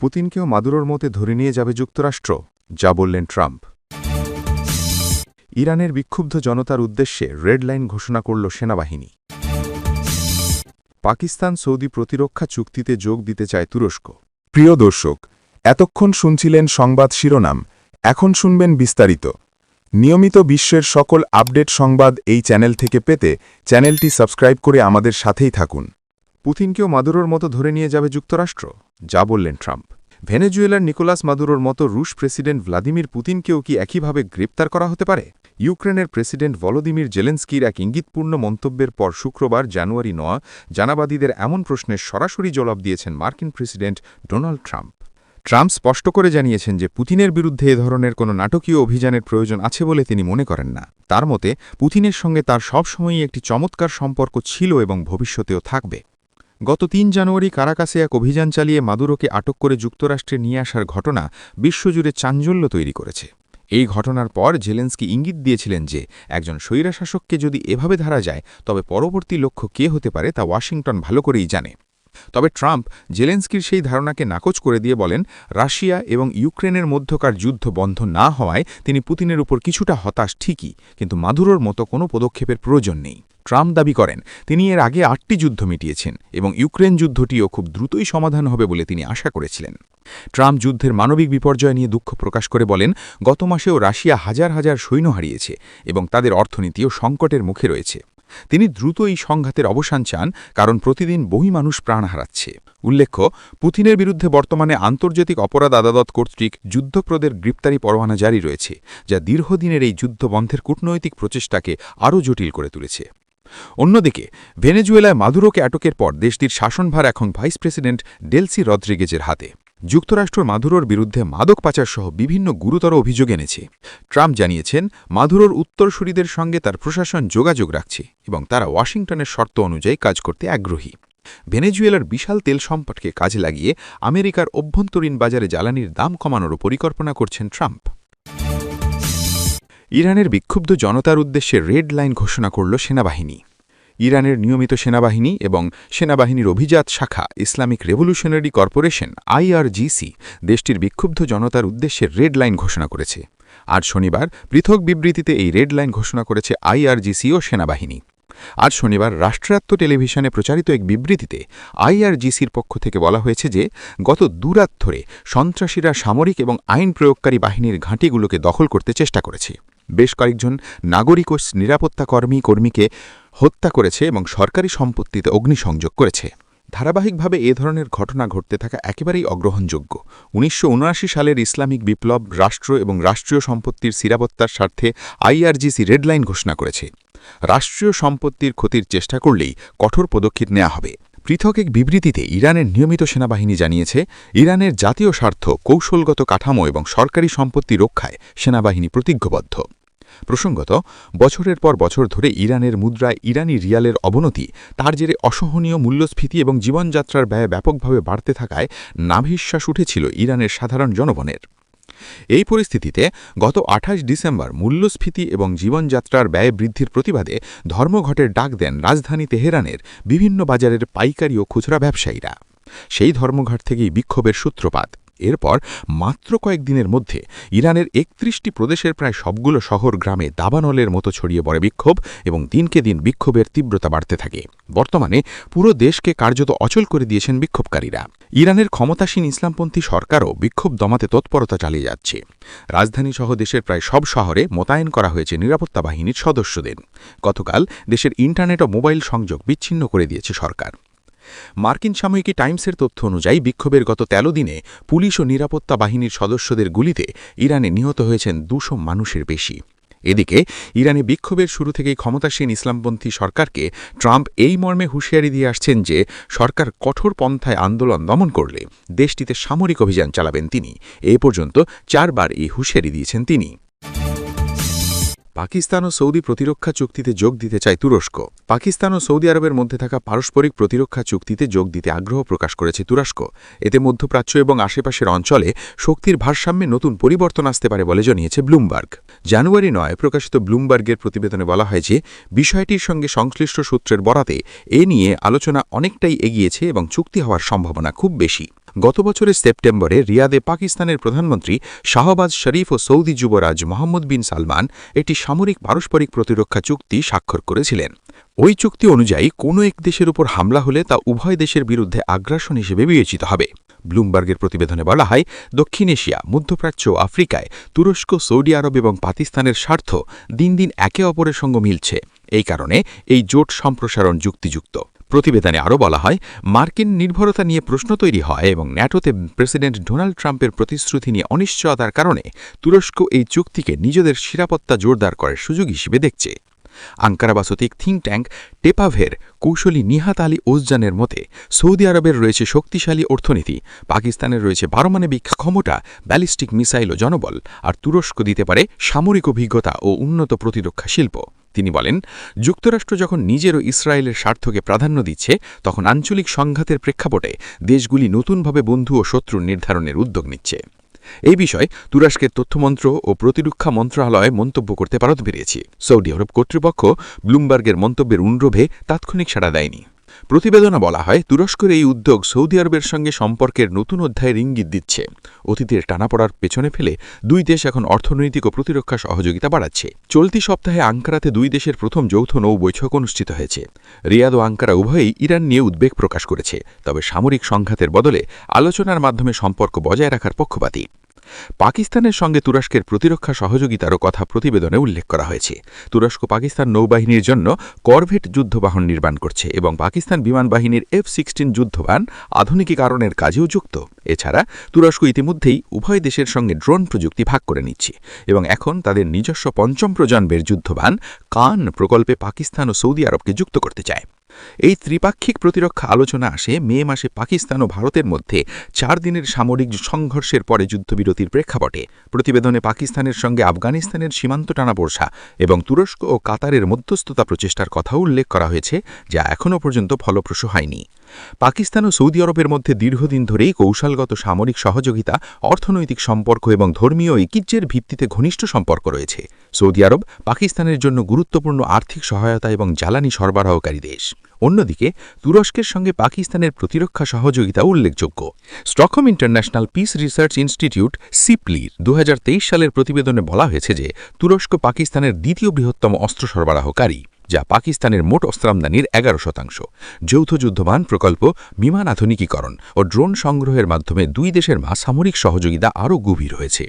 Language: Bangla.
পুতিনকেও মাদুরোর মতে ধরে নিয়ে যাবে যুক্তরাষ্ট্র, যা বললেন ট্রাম্প। ইরানের বিক্ষুব্ধ জনতার উদ্দেশ্যে রেড লাইন ঘোষণা করল সেনাবাহিনী। পাকিস্তান সৌদি প্রতিরক্ষা চুক্তিতে যোগ দিতে চায় তুরস্ক। প্রিয় দর্শক, এতক্ষণ শুনছিলেন সংবাদ শিরোনাম, এখন শুনবেন বিস্তারিত। নিয়মিত বিশ্বের সকল আপডেট সংবাদ এই চ্যানেল থেকে পেতে চ্যানেলটি সাবস্ক্রাইব করে আমাদের সাথেই থাকুন। পুতিনকেও মাদুরোর মতো ধরে নিয়ে যাবে যুক্তরাষ্ট্র, যা বললেন ট্রাম্প। ভেনেজুয়েলার নিকোলাস মাদুরোর মতো রুশ প্রেসিডেন্ট ভ্লাদিমির পুতিনকেও কি একইভাবে গ্রেপ্তার করা হতে পারে? ইউক্রেনের প্রেসিডেন্ট ভলোদিমির জেলেন্সকির এক ইঙ্গিতপূর্ণ মন্তব্যের পর শুক্রবার জানুয়ারি নয় জানাবাদীদের এমন প্রশ্নের সরাসরি জবাব দিয়েছেন মার্কিন প্রেসিডেন্ট ডোনাল্ড ট্রাম্প। ট্রাম্প স্পষ্ট করে জানিয়েছেন যে পুতিনের বিরুদ্ধে এ ধরনের কোনো নাটকীয় অভিযানের প্রয়োজন আছে বলে তিনি মনে করেন না। তার মতে, পুতিনের সঙ্গে তার সবসময়ই একটি চমৎকার সম্পর্ক ছিল এবং ভবিষ্যতেও থাকবে। গত তিন জানুয়ারি কারাকাসে এক অভিযান চালিয়ে মাদুরোকে আটক করে যুক্তরাষ্ট্রে নিয়ে আসার ঘটনা বিশ্বজুড়ে চাঞ্চল্য তৈরি করেছে। এই ঘটনার পর জেলেন্সকি ইঙ্গিত দিয়েছিলেন যে, একজন স্বৈরাশাসককে যদি এভাবে ধরা যায়, তবে পরবর্তী লক্ষ্য কে হতে পারে তা ওয়াশিংটন ভালো করেই জানে। তবে ট্রাম্প জেলেন্সকির সেই ধারণাকে নাকচ করে দিয়ে বলেন, রাশিয়া এবং ইউক্রেনের মধ্যকার যুদ্ধ বন্ধ না হওয়ায় তিনি পুতিনের উপর কিছুটা হতাশ ঠিকই, কিন্তু মাদুরোর মতো কোনো পদক্ষেপের প্রয়োজন নেই। ট্রাম্প দাবি করেন, তিনি এর আগে আটটি যুদ্ধ মিটিয়েছেন এবং ইউক্রেন যুদ্ধটিও খুব দ্রুতই সমাধান হবে বলে তিনি আশা করেছিলেন। ট্রাম্প যুদ্ধের মানবিক বিপর্যয় নিয়ে দুঃখ প্রকাশ করে বলেন, গত মাসেও রাশিয়া হাজার হাজার সৈন্য হারিয়েছে এবং তাদের অর্থনীতিও সংকটের মুখে রয়েছে। তিনি দ্রুত এই সংঘাতের অবসান চান, কারণ প্রতিদিন বহু মানুষ প্রাণ হারাচ্ছে। উল্লেখ্য, পুতিনের বিরুদ্ধে বর্তমানে আন্তর্জাতিক অপরাধ আদালত কর্তৃক যুদ্ধপ্রদের গ্রেপ্তারি পরোয়ানা জারি রয়েছে, যা দীর্ঘদিনের এই যুদ্ধ বন্ধের কূটনৈতিক প্রচেষ্টাকে আরও জটিল করে তুলেছে। অন্যদিকে, ভেনেজুয়েলায় মাদুরোকে আটকের পর দেশটির শাসনভার এখন ভাইস প্রেসিডেন্ট ডেলসি রদ্রিগেজের হাতে। যুক্তরাষ্ট্র মাদুরোর বিরুদ্ধে মাদক পাচার সহ বিভিন্ন গুরুতর অভিযোগ এনেছে। ট্রাম্প জানিয়েছেন, মাদুরোর উত্তরসূরিদের সঙ্গে তার প্রশাসন যোগাযোগ রাখছে এবং তারা ওয়াশিংটনের শর্ত অনুযায়ী কাজ করতে আগ্রহী। ভেনেজুয়েলার বিশাল তেল সম্পদকে কাজে লাগিয়ে আমেরিকার অভ্যন্তরীণ বাজারে জ্বালানির দাম কমানোরও পরিকল্পনা করছেন ট্রাম্প। ইরানের বিক্ষুব্ধ জনতার উদ্দেশ্যে রেড লাইন ঘোষণা করল সেনাবাহিনী। ইরানের নিয়মিত সেনাবাহিনী এবং সেনাবাহিনীর অভিজাত শাখা ইসলামিক রেভলিউশনারি কর্পোরেশন আইআরজিসি দেশটির বিক্ষুব্ধ জনতার উদ্দেশ্যে রেড লাইন ঘোষণা করেছে। আজ শনিবার পৃথক বিবৃতিতে এই রেড লাইন ঘোষণা করেছে আইআরজিসি ও সেনাবাহিনী। আজ শনিবার রাষ্ট্রায়ত্ত টেলিভিশনে প্রচারিত এক বিবৃতিতে আইআরজিসির পক্ষ থেকে বলা হয়েছে যে, গত দুরাত ধরে সন্ত্রাসীরা সামরিক এবং আইন প্রয়োগকারী বাহিনীর ঘাঁটিগুলোকে দখল করতে চেষ্টা করেছে। বেশ কয়েকজন নাগরিক ও নিরাপত্তা কর্মী কর্মীকে হত্যা করেছে এবং সরকারি সম্পত্তিতে অগ্নিসংযোগ করেছে। ধারাবাহিকভাবে এ ধরনের ঘটনা ঘটতে থাকা একেবারেই অগ্রহণযোগ্য। উনিশশো উনআশি সালের ইসলামিক বিপ্লব রাষ্ট্র এবং রাষ্ট্রীয় সম্পত্তির নিরাপত্তার স্বার্থে আইআরজিসি রেডলাইন ঘোষণা করেছে। রাষ্ট্রীয় সম্পত্তির ক্ষতির চেষ্টা করলেই কঠোর পদক্ষেপ নেওয়া হবে। পৃথক এক বিবৃতিতে ইরানের নিয়মিত সেনাবাহিনী জানিয়েছে, ইরানের জাতীয় স্বার্থ, কৌশলগত কাঠামো এবং সরকারি সম্পত্তি রক্ষায় সেনাবাহিনী প্রতিজ্ঞবদ্ধ। প্রসঙ্গত, বছরের পর বছর ধরে ইরানের মুদ্রায় ইরানি রিয়ালের অবনতি, তার জেরে অসহনীয় মূল্যস্ফীতি এবং জীবনযাত্রার ব্যয় ব্যাপকভাবে বাড়তে থাকায় নাভিশ্বাস উঠেছিল ইরানের সাধারণ জনগণের। এই পরিস্থিতিতে গত আঠাশ ডিসেম্বর মূল্যস্ফীতি এবং জীবনযাত্রার ব্যয় বৃদ্ধির প্রতিবাদে ধর্মঘটের ডাক দেন রাজধানী তেহরানের বিভিন্ন বাজারের পাইকারি ও খুচরা ব্যবসায়ীরা। সেই ধর্মঘট থেকেই বিক্ষোভের সূত্রপাত। এরপর মাত্র কয়েকদিনের মধ্যে ইরানের একত্রিশটি প্রদেশের প্রায় সবগুলো শহর গ্রামে দাবানলের মতো ছড়িয়ে পড়ে বিক্ষোভ এবং দিনকে দিন বিক্ষোভের তীব্রতা বাড়তে থাকে। বর্তমানে পুরো দেশকে কার্যত অচল করে দিয়েছেন বিক্ষোভকারীরা। ইরানের ক্ষমতাসীন ইসলামপন্থী সরকারও বিক্ষোভ দমাতে তৎপরতা চালিয়ে যাচ্ছে। রাজধানীসহ দেশের প্রায় সব শহরে মোতায়েন করা হয়েছে নিরাপত্তা বাহিনীর সদস্যদের। গতকাল দেশের ইন্টারনেট ও মোবাইল সংযোগ বিচ্ছিন্ন করে দিয়েছে সরকার। মার্কিন সাময়িকী টাইমসের তথ্য অনুযায়ী, বিক্ষোভের গত তেরো দিনে পুলিশ ও নিরাপত্তা বাহিনীর সদস্যদের গুলিতে ইরানে নিহত হয়েছেন দুশো মানুষের বেশি। এদিকে, ইরানে বিক্ষোভের শুরু থেকেই ক্ষমতাসীন ইসলামপন্থী সরকারকে ট্রাম্প এই মর্মে হুঁশিয়ারি দিয়ে আসছেন যে, সরকার কঠোর পন্থায় আন্দোলন দমন করলে দেশটিতে সামরিক অভিযান চালাবেন তিনি। এ পর্যন্ত চারবার এই হুঁশিয়ারি দিয়েছেন তিনি। পাকিস্তান ও সৌদি প্রতিরক্ষা চুক্তিতে যোগ দিতে চায় তুরস্ক। পাকিস্তান ও সৌদি আরবের মধ্যে থাকা পারস্পরিক প্রতিরক্ষা চুক্তিতে যোগ দিতে আগ্রহ প্রকাশ করেছে তুরস্ক। এতে মধ্যপ্রাচ্য এবং আশেপাশের অঞ্চলে শক্তির ভারসাম্যে নতুন পরিবর্তন আসতে পারে বলে জানিয়েছে ব্লুমবার্গ। জানুয়ারি নয় প্রকাশিত ব্লুমবার্গের প্রতিবেদনে বলা হয় যে, বিষয়টির সঙ্গে সংশ্লিষ্ট সূত্রের বরাতে এ নিয়ে আলোচনা অনেকটাই এগিয়েছে এবং চুক্তি হওয়ার সম্ভাবনা খুব বেশি। গত বছরের সেপ্টেম্বরে রিয়াদে পাকিস্তানের প্রধানমন্ত্রী শাহবাজ শরীফ ও সৌদি যুবরাজ মোহাম্মদ বিন সালমান একটি সামরিক পারস্পরিক প্রতিরক্ষা চুক্তি স্বাক্ষর করেছিলেন। ওই চুক্তি অনুযায়ী কোনো এক দেশের উপর হামলা হলে তা উভয় দেশের বিরুদ্ধে আগ্রাসন হিসেবে বিবেচিত হবে। ব্লুমবার্গের প্রতিবেদনে বলা হয়, দক্ষিণ এশিয়া, মধ্যপ্রাচ্য ও আফ্রিকায় তুরস্ক, সৌদি আরব এবং পাকিস্তানের স্বার্থ দিন দিন একে অপরের সঙ্গে মিলছে। এই কারণে এই জোট সম্প্রসারণ যুক্তিযুক্ত। প্রতিবেদনে আরও বলা হয়, মার্কিন নির্ভরতা নিয়ে প্রশ্ন তৈরি হয় এবং ন্যাটোতে প্রেসিডেন্ট ডোনাল্ড ট্রাম্পের প্রতিশ্রুতি নিয়ে অনিশ্চয়তার কারণে তুরস্ক এই চুক্তিকে নিজেদের নিরাপত্তা জোরদার করার সুযোগ হিসেবে দেখছে। আঙ্কারাবাসতিক থিঙ্ক ট্যাঙ্ক টেপাভের কৌশলী নিহাত আলী ওজজানের মতে, সৌদি আরবের রয়েছে শক্তিশালী অর্থনীতি, পাকিস্তানের রয়েছে পারমাণবিক ক্ষমতা, ব্যালিস্টিক মিসাইল ও জনবল, আর তুরস্ক দিতে পারে সামরিক অভিজ্ঞতা ও উন্নত প্রতিরক্ষা শিল্প। তিনি বলেন, যুক্তরাষ্ট্র যখন নিজেরও ইসরায়েলের স্বার্থকে প্রাধান্য দিচ্ছে, তখন আঞ্চলিক সংঘাতের প্রেক্ষাপটে দেশগুলি নতুনভাবে বন্ধু ও শত্রু নির্ধারণের উদ্যোগ নিচ্ছে। এই বিষয়ে তুরস্কের তথ্যমন্ত্র ও প্রতিরক্ষা মন্ত্রণালয়ে মন্তব্য করতে পারত বেরিয়েছে। সৌদি আরব কর্তৃপক্ষ ব্লুমবার্গের মন্তব্যের অনুরোধে তাৎক্ষণিক সাড়া দেয়নি। প্রতিবেদনে বলা হয়, তুরস্কের এই উদ্যোগ সৌদি আরবের সঙ্গে সম্পর্কের নতুন অধ্যায়ের ইঙ্গিত দিচ্ছে। অতীতের টানাপড়ার পেছনে ফেলে দুই দেশ এখন অর্থনৈতিক ও প্রতিরক্ষা সহযোগিতা বাড়াচ্ছে। চলতি সপ্তাহে আঙ্কারাতে দুই দেশের প্রথম যৌথ নৌ বৈঠক অনুষ্ঠিত হয়েছে। রিয়াদ ও আঙ্কারা উভয়ই ইরান নিয়ে উদ্বেগ প্রকাশ করেছে, তবে সামরিক সংঘাতের বদলে আলোচনার মাধ্যমে সম্পর্ক বজায় রাখার পক্ষপাতী। পাকিস্তানের সঙ্গে তুরস্কের প্রতিরক্ষা সহযোগিতারও কথা প্রতিবেদনে উল্লেখ করা হয়েছে। তুরস্ক পাকিস্তান নৌবাহিনীর জন্য করভেট যুদ্ধবাহন নির্মাণ করছে এবং পাকিস্তান বিমান বাহিনীর এফ সিক্সটিন যুদ্ধবান আধুনিকীকরণের কাজেও যুক্ত। এছাড়া, তুরস্ক ইতিমধ্যেই উভয় দেশের সঙ্গে ড্রোন প্রযুক্তি ভাগ করে নিচ্ছে এবং এখন তাদের নিজস্ব পঞ্চম প্রজন্মের যুদ্ধবান কান প্রকল্পে পাকিস্তান ও সৌদি আরবকে যুক্ত করতে চায়। এই ত্রিপাক্ষিক প্রতিরক্ষা আলোচনা আসে মে মাসে পাকিস্তান ও ভারতের মধ্যে চার দিনের সামরিক সংঘর্ষের পরে যুদ্ধবিরতির প্রেক্ষাপটে। প্রতিবেদনে পাকিস্তানের সঙ্গে আফগানিস্তানের সীমান্ত টানাপোড়সা এবং তুরস্ক ও কাতারের মধ্যস্থতা প্রচেষ্টার কথাও উল্লেখ করা হয়েছে, যা এখনও পর্যন্ত ফলপ্রসূ হয়নি। পাকিস্তান ও সৌদি আরবের মধ্যে দীর্ঘদিন ধরেই কৌশলগত সামরিক সহযোগিতা, অর্থনৈতিক সম্পর্ক এবং ধর্মীয় ঐতিহ্যের ভিত্তিতে ঘনিষ্ঠ সম্পর্ক রয়েছে। সৌদি আরব পাকিস্তানের জন্য গুরুত্বপূর্ণ আর্থিক সহায়তা এবং জ্বালানি সরবরাহকারী দেশ। অন্যদিকে, তুরস্কের সঙ্গে পাকিস্তানের প্রতিরক্ষা সহযোগিতা উল্লেখযোগ্য। Stockholm International Peace Research Institute সিপলির দু সালের প্রতিবেদনে বলা হয়েছে যে, তুরস্ক পাকিস্তানের দ্বিতীয় বৃহত্তম অস্ত্র সরবরাহকারী, যা পাকিস্তানের মোট অস্ত্রামদানির এগারো শতাংশ। যৌথ যুদ্ধবান প্রকল্প, বিমান আধুনিকীকরণ ও ড্রোন সংগ্রহের মাধ্যমে দুই দেশের মা সামরিক সহযোগিতা আরও গভীর হয়েছে।